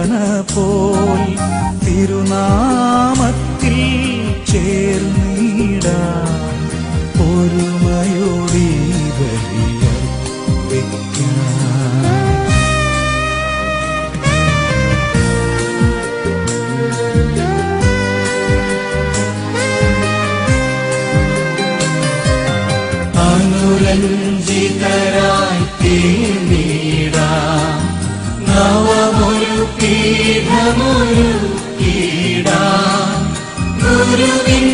കൽപ്പന പോൽ തിരുനാമത്തിൽ ചേർന്നിട ഒരുമയോടി അനുരഞ്ജിതരായി തീർന്നിടാം ഗുരുവിൻ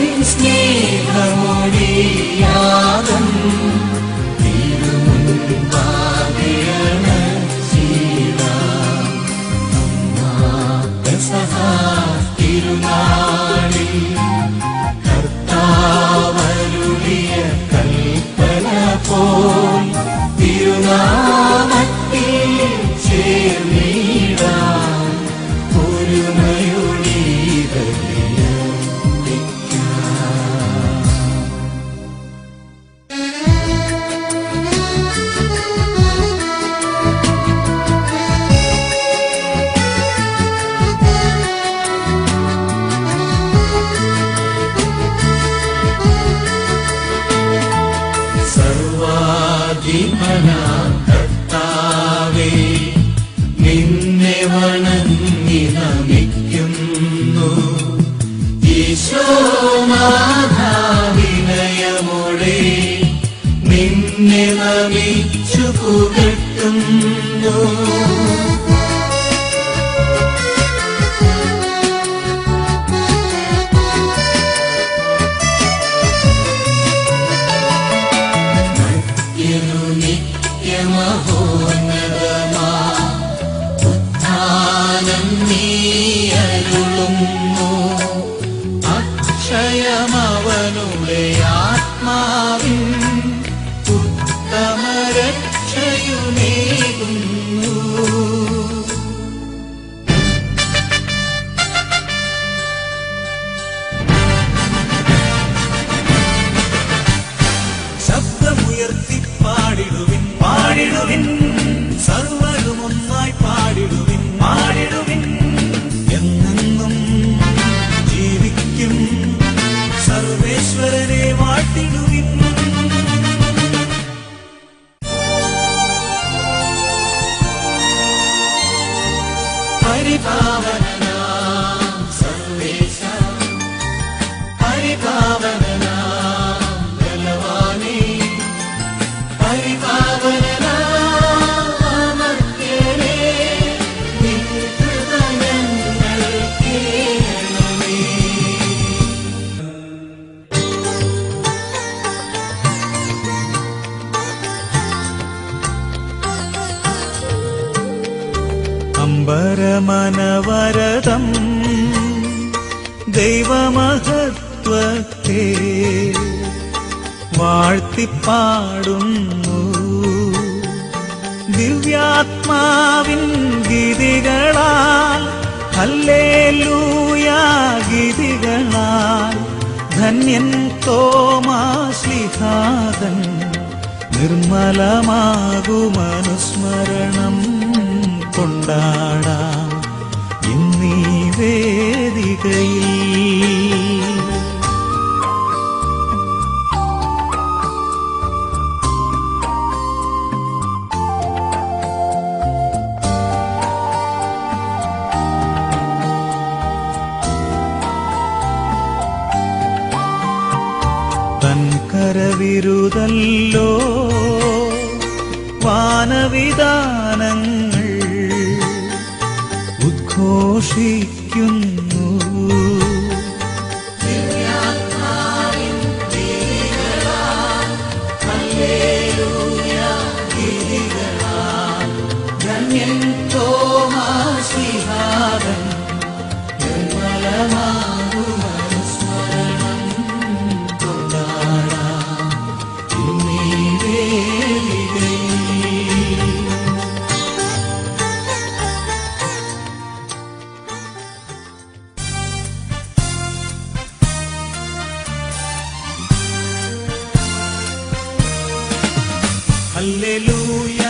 കർത്താവേ നിന്നെ വണങ്ങി നമിക്കുന്നു. ഈശോനാഥാവിനയമോടെ നിന്നെ നമിച്ചു പുകട്ടുന്നു. Oh. Muhammad അമ്പരമനവരതം ദൈവമഹത്വത്തെ വാഴ്ത്തിപ്പാടുന്നു. ദിവ്യാത്മാവിൻ ഗീതികളാൽ ഹല്ലേലൂയാ ഗിരികളാൽ ധന്യൻ തോമാശ്ലിഹാദൻ നിർമ്മലമാകുമനുസ്മരണം കൊണ്ടാടാം തൻ കരവിരുതല്ലോ വാനവിധാനങ്ങൾ ഉദ്ഘോഷിക്കുന്നു. ഹല്ലേലൂയ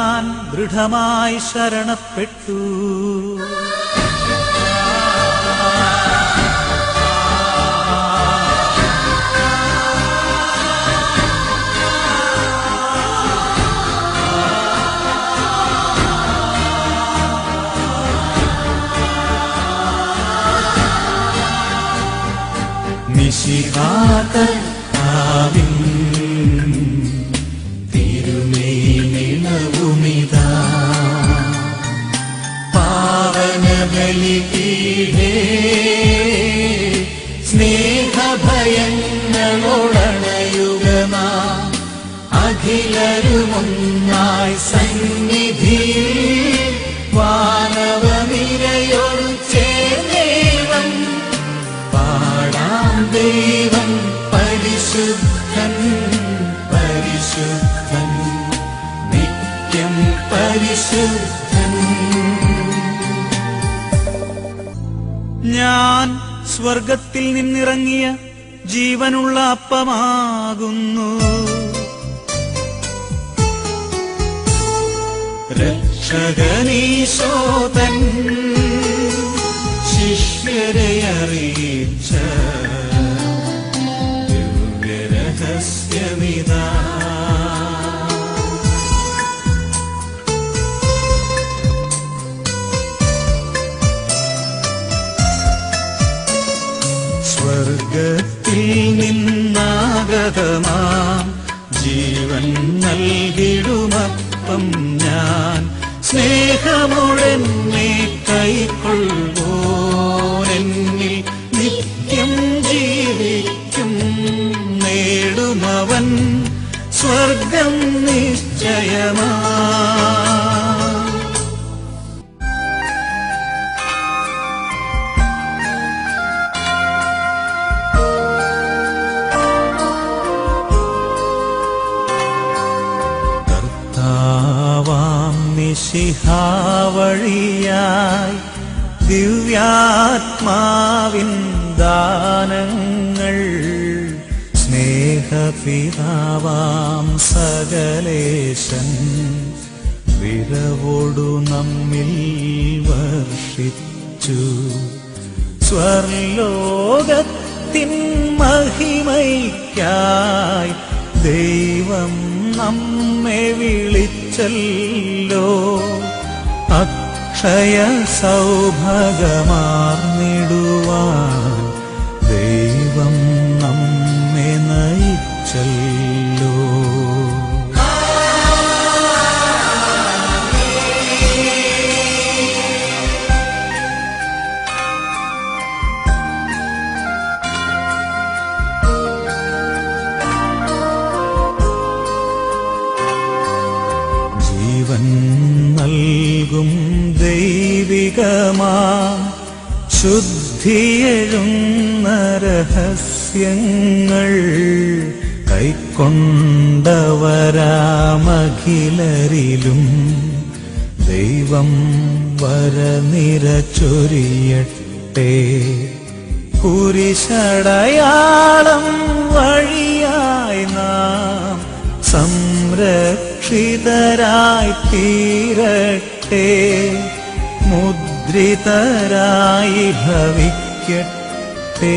ഞാൻ ദൃഢമായി ശരണപ്പെട്ടു. നിശിഹാകർത്താവിൻ തിരുമേനിളവുമിതാ അഖിലരുമൊന്നായി സന്നിധിയിൽ വാനവനിരയോട് ചേർന്നേവം പാടാം ദൈവം പരിശുദ്ധൻ പരിശുദ്ധൻ നിത്യം പരിശുദ്ധൻ. ഞാൻ സ്വർഗത്തിൽ നിന്നിറങ്ങിയ ജീവനുള്ള അപ്പമാകുന്നു. രക്ഷകനീശോതൻ ശിഷ്യരെ അറിയിച്ച ദിവ്യരഹസ്യമിതാ. സ്വർഗത്തിൽ നിന്നാഗതമാം ജീവൻ നൽകിടുമപ്പം ഞാൻ സ്നേഹമുഴന്നെ കൈക്കൊള്ളുവോരെന്നിൽ നിത്യം ജീവിക്കും നേടുമവൻ സ്വർഗം നിശ്ചയമാ ദിവ്യാത്മാവിൻ ദാനങ്ങൾ. സ്നേഹപിതാവാം സകലേശൻ വിരവോടു നമ്മിൽ വർഷിച്ചു. സ്വർലോകത്തിൻ മഹിമയ്ക്കായി ദൈവം നമ്മെ വിളിച്ചല്ലോ. അക്ഷയ സൗഭഗമാർന്നിടുവാൻ രഹസ്യങ്ങൾ കൈക്കൊണ്ടവരാമഖിലും ദൈവം വരനിര ചൊരിയട്ടെ. കുരിശടയാളം വഴിയായി നാം സംരക്ഷിതരായി തീരട്ടെ മുദ്രിതരായി ഭവിക്കട്ടെ.